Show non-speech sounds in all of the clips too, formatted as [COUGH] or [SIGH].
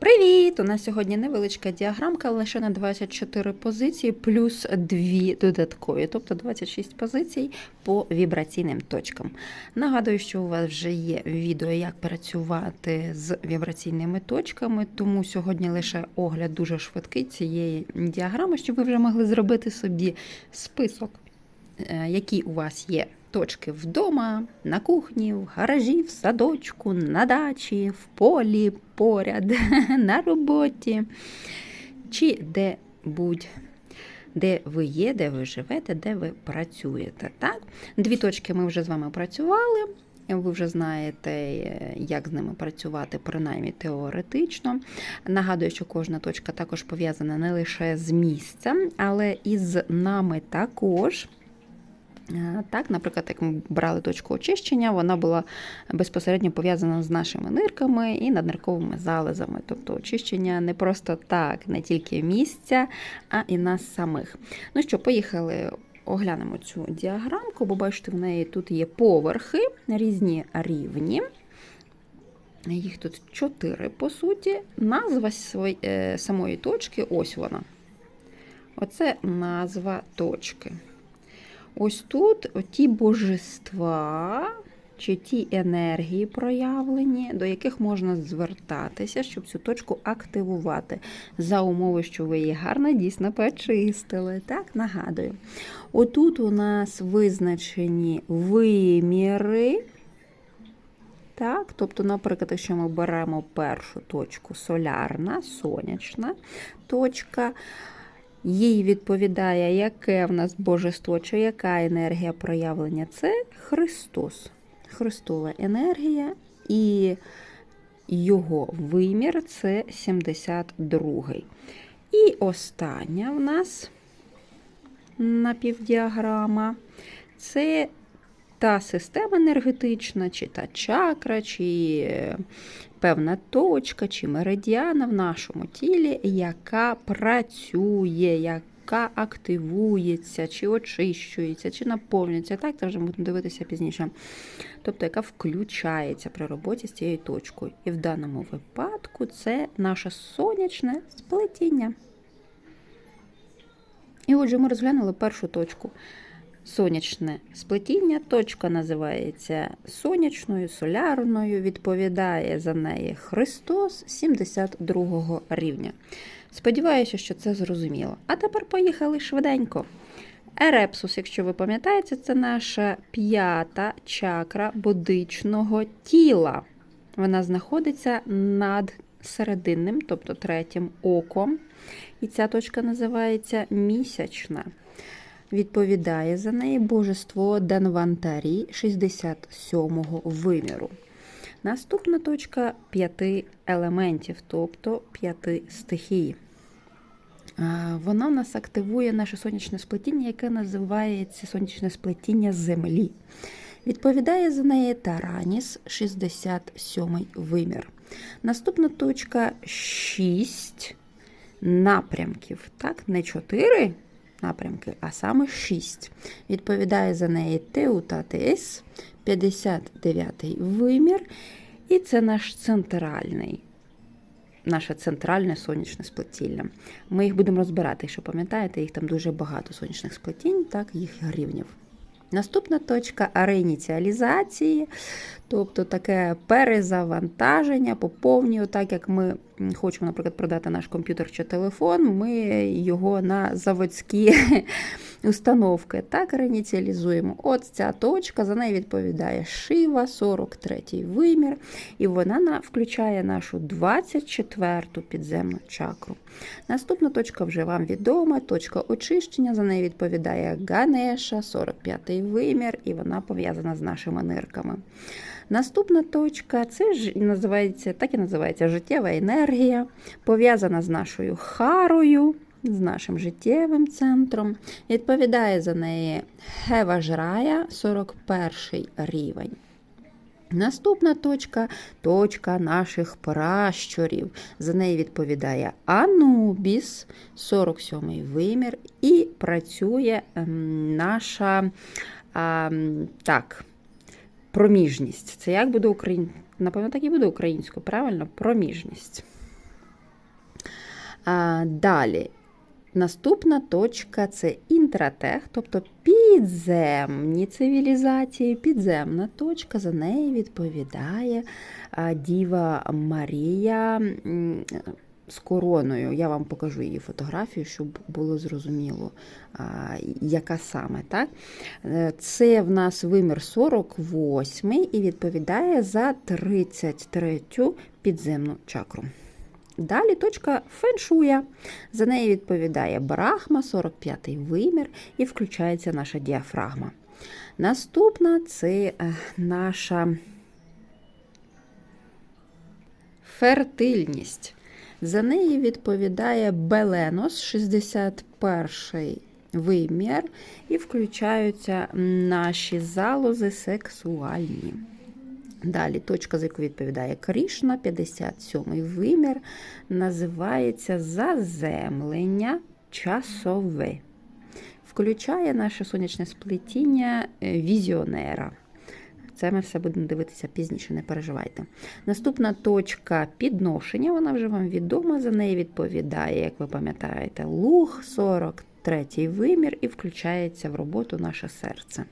Привіт! У нас сьогодні невеличка діаграмка лише на 24 позиції, плюс 2 додаткові, тобто 26 позицій по вібраційним точкам. Нагадую, що у вас вже є відео, як працювати з вібраційними точками, тому сьогодні лише огляд дуже швидкий цієї діаграми, щоб ви вже могли зробити собі список, е, які у вас є точки вдома, на кухні, в гаражі, в садочку, на дачі, в полі, поряд, [LAUGHS] на роботі, чи де-будь. Де ви є, де ви живете, де ви працюєте. Так? Дві точки ми вже з вами працювали. Ви вже знаєте, як з ними працювати, принаймні теоретично. Нагадую, що кожна точка також пов'язана не лише з місцем, але і з нами також. Е, Так, Наприклад, як ми брали точку очищення, вона була безпосередньо пов'язана з нашими нирками і наднирковими залозами. Тобто очищення не просто так, не тільки місця, а і нас самих. Ну що, поїхали, оглянемо цю діаграмку, бо бачите, в неї тут є поверхи, різні рівні. Їх тут чотири, по суті. Назва самої точки ось вона. Оце назва точки. Ось тут ті божества чи ті енергії проявлені, до яких можна звертатися, щоб цю точку активувати, за умови, що ви її гарно дійсно почистили. Так, нагадую. Отут у нас визначені виміри. Так, тобто, наприклад, якщо ми беремо першу точку солярна, сонячна точка. Їй відповідає, яке в нас божество, чи яка енергія проявлення? Це Христос. Христова енергія і його вимір це 72. І остання в нас напівдіаграма це та система енергетична, чи та чакра, чи певна точка, чи меридіана в нашому тілі, яка працює, яка активується, чи очищується, чи наповнюється. Так, це вже будемо дивитися пізніше. Тобто, яка включається при роботі з цією точкою. І в даному випадку це наше сонячне сплетіння. І отже, ми розглянули першу точку сонячне сплетіння. Точка називається сонячною, солярною, відповідає за неї Христос 72 рівня. Сподіваюся, що це зрозуміло. А тепер поїхали швиденько. Ерепсус, якщо ви пам'ятаєте, це наша п'ята чакра бодичного тіла. Вона знаходиться над серединним, тобто третім оком. І ця точка називається місячна. Відповідає за неї божество Данвантарі 67-го виміру. Наступна точка п'яти елементів, тобто п'яти стихій. Вона в нас активує наше сонячне сплетіння, яке називається сонячне сплетіння Землі. Відповідає за неї Тараніс, 67 вимір. Наступна точка 6 напрямків. Так, не 4 напрямки, а саме 6. Відповідає за неї Теутатис, 59-й вимір. І це наш центральний. Наше центральне сонячне сплетіння. Ми їх будемо розбирати, якщо пам'ятаєте, їх там дуже багато сонячних сплетінь, так їх рівнів. Наступна точка реініціалізації, тобто таке перезавантаження, поповнює, так як ми хочемо, наприклад, продати наш комп'ютер чи телефон, ми його на заводські [LAUGHS] установки так реініціалізуємо. От ця точка, за нею відповідає Шива, 43-й вимір, і вона включає нашу 24-ту підземну чакру. Наступна точка вже вам відома, точка очищення, за нею відповідає Ганеша, 45-й вимір, і вона пов'язана з нашими нирками. Наступна точка це ж називається, так і називається життєва енергія, пов'язана з нашою харою, з нашим життєвим центром. Відповідає за неї Хеважрая, 41 рівень. Наступна точка точка наших пращурів. За неї відповідає Анубіс, 47-й вимір, і працює наша а, так, проміжність. Це як буде україн... Напевно, так і буде українською, правильно? Проміжність. А, далі. Наступна точка це інтратех, тобто підземні цивілізації, підземна точка. За неї відповідає Діва Марія з короною. Я вам покажу її фотографію, щоб було зрозуміло, яка саме. Так? Е, Це в нас вимір 48 і відповідає за 33 підземну чакру. Далі точка феншуя. За неї відповідає брахма, 45-й вимір, і включається наша діафрагма. Наступна це е, наша фертильність. За неї відповідає Беленос, 61-й вимір, і включаються наші залози сексуальні. Далі точка, за яку відповідає Крішна, 57-й вимір, називається заземлення часове. Включає наше сонячне сплетіння е, візіонера. Це ми все будемо дивитися пізніше, не переживайте. Наступна точка підношення, вона вже вам відома, за неї відповідає, як ви пам'ятаєте, луг, 43-й вимір і включається в роботу наше серце.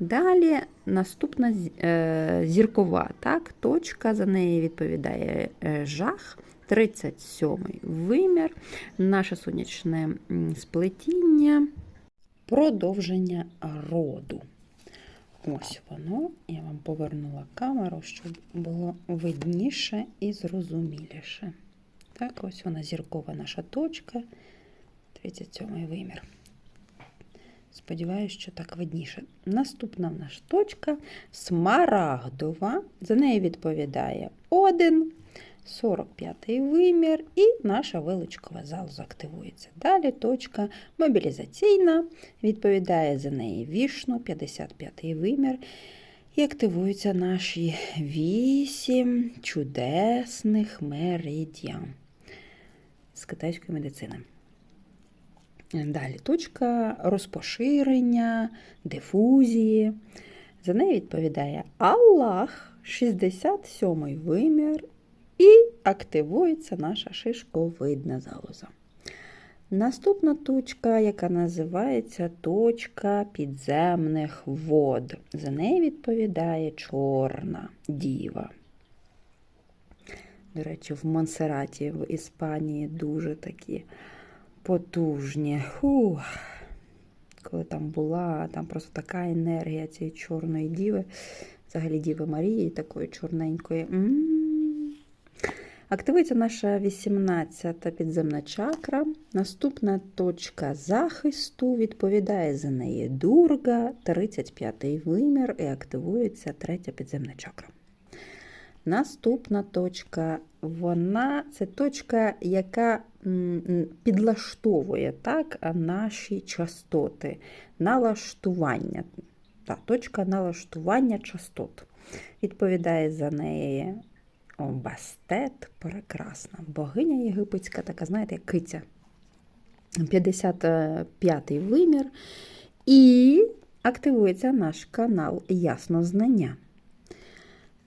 Далі наступна е, зіркова так, точка, за неї відповідає е, жах, 37-й вимір, наше сонячне сплетіння, продовження роду. Ось воно. Я вам повернула камеру, щоб було видніше і зрозуміліше. Так, ось вона зіркова наша точка, 37-й вимір. Сподіваюсь, що так видніше. Наступна в наша точка смарагдова. За нею відповідає Один, 45-й вимір, і наша вилучкова залоза активується. Далі точка мобілізаційна, відповідає за неї вішну, 55-й вимір. І активуються наші вісім чудесних меридіан з китайської медицини. Далі точка розпоширення, дифузії. За нею відповідає Аллах, 67-й вимір, і активується наша шишковидна залоза. Наступна точка, яка називається точка підземних вод. За нею відповідає чорна діва. До речі, в Монсераті в Іспанії дуже такі потужні. Фух. Коли там була, там просто така енергія цієї чорної діви, взагалі Діви Марії, такої чорненької. М -м -м. Активується наша 18-та підземна чакра. Наступна точка захисту відповідає за неї Дурга, 35-й вимір, і активується третя підземна чакра. Наступна точка, вона це точка, яка підлаштовує так, наші частоти, налаштування. Та, точка налаштування частот. Відповідає за неї Бастет, прекрасна. Богиня єгипетська, така, знаєте, як киця. 55-й вимір. І активується наш канал Яснознання.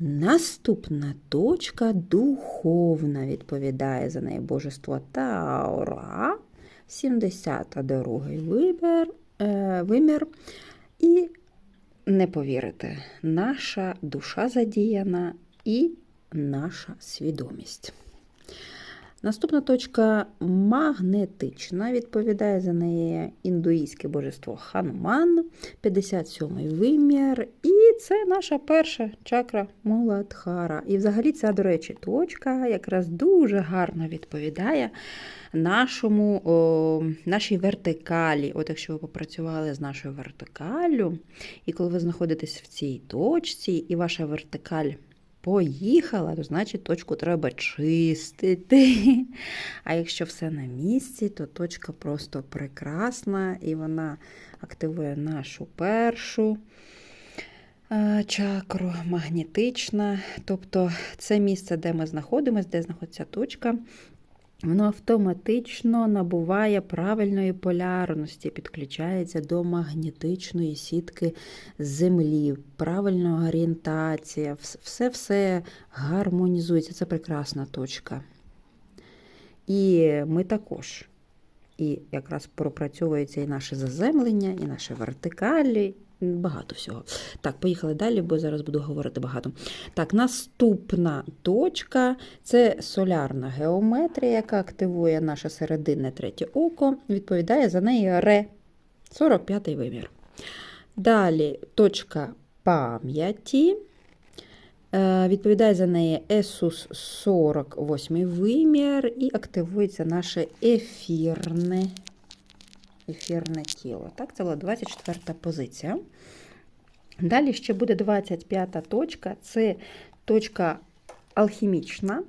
Наступна точка духовна, відповідає за неї божество Таура, 72 вимір, е, вимір. І не повірите, наша душа задіяна і наша свідомість. Наступна точка магнетична, відповідає за неї індуїзьке божество Хануман, 57-й вимір, і це наша перша чакра Муладхара. І взагалі ця, до речі, точка якраз дуже гарно відповідає нашому, о, нашій вертикалі. От якщо ви попрацювали з нашою вертикаллю, і коли ви знаходитесь в цій точці, і ваша вертикаль поїхала, то значить точку треба чистити. [LAUGHS] А якщо все на місці, то точка просто прекрасна і вона активує нашу першу е, чакру, магнітична. Тобто це місце, де ми знаходимося, де знаходиться точка, Воно автоматично набуває правильної полярності, підключається до магнетичної сітки Землі, правильна орієнтація, все-все гармонізується. Це прекрасна точка. І ми також. І якраз пропрацьовується і наше заземлення, і наші вертикалі, багато всього. Так, поїхали далі, бо зараз буду говорити багато. Так, наступна точка це солярна геометрія, яка активує наше серединне третє око. Відповідає за неї ре. 45-й вимір. Далі точка пам'яті. Е, Відповідає за неї Есус 48 вимір і активується наше ефірне, ефірне тіло. Так, це була 24 позиція. Далі ще буде 25 точка, це точка алхімічна.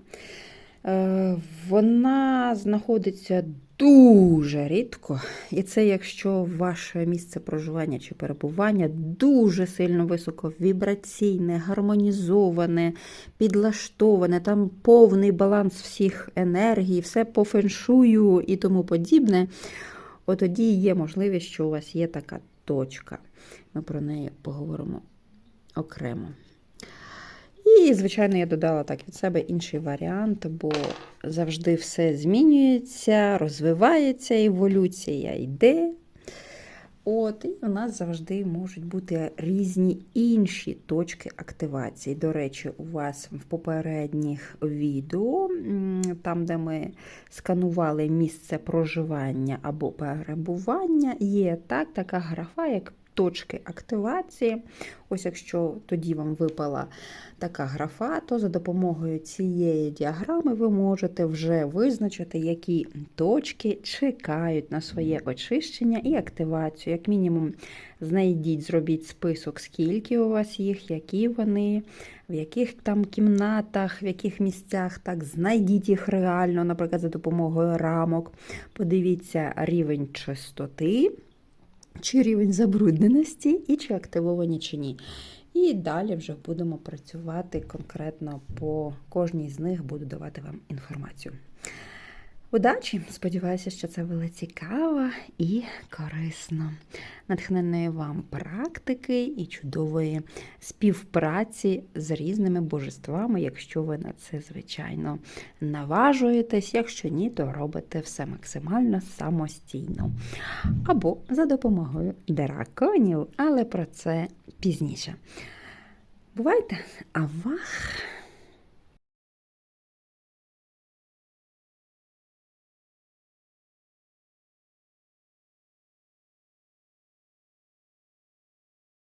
Е, Вона знаходиться дуже рідко, і це якщо ваше місце проживання чи перебування дуже сильно високо вібраційне, гармонізоване, підлаштоване, там повний баланс всіх енергій, все по феншую і тому подібне, от тоді є можливість, що у вас є така точка. Ми про неї поговоримо окремо. І, звичайно, я додала так від себе інший варіант, бо завжди все змінюється, розвивається, еволюція йде. От, І у нас завжди можуть бути різні інші точки активації. До речі, у вас в попередніх відео, там, де ми сканували місце проживання або перебування, є так, така графа, як точки активації. Ось якщо тоді вам випала така графа, то за допомогою цієї діаграми ви можете вже визначити, які точки чекають на своє очищення і активацію. Як мінімум, знайдіть, зробіть список, скільки у вас їх, які вони, в яких там кімнатах, в яких місцях, так, знайдіть їх реально, наприклад, за допомогою рамок. Подивіться рівень чистоти чи рівень забрудненості, і чи активовані, чи ні. І далі вже будемо працювати конкретно по кожній з них, буду давати вам інформацію. Удачі! Сподіваюся, що це було цікаво і корисно. Натхненної вам практики і чудової співпраці з різними божествами, якщо ви на це, звичайно, наважуєтесь, якщо ні, то робите все максимально самостійно. Або за допомогою драконів, але про це пізніше. Бувайте, а вах!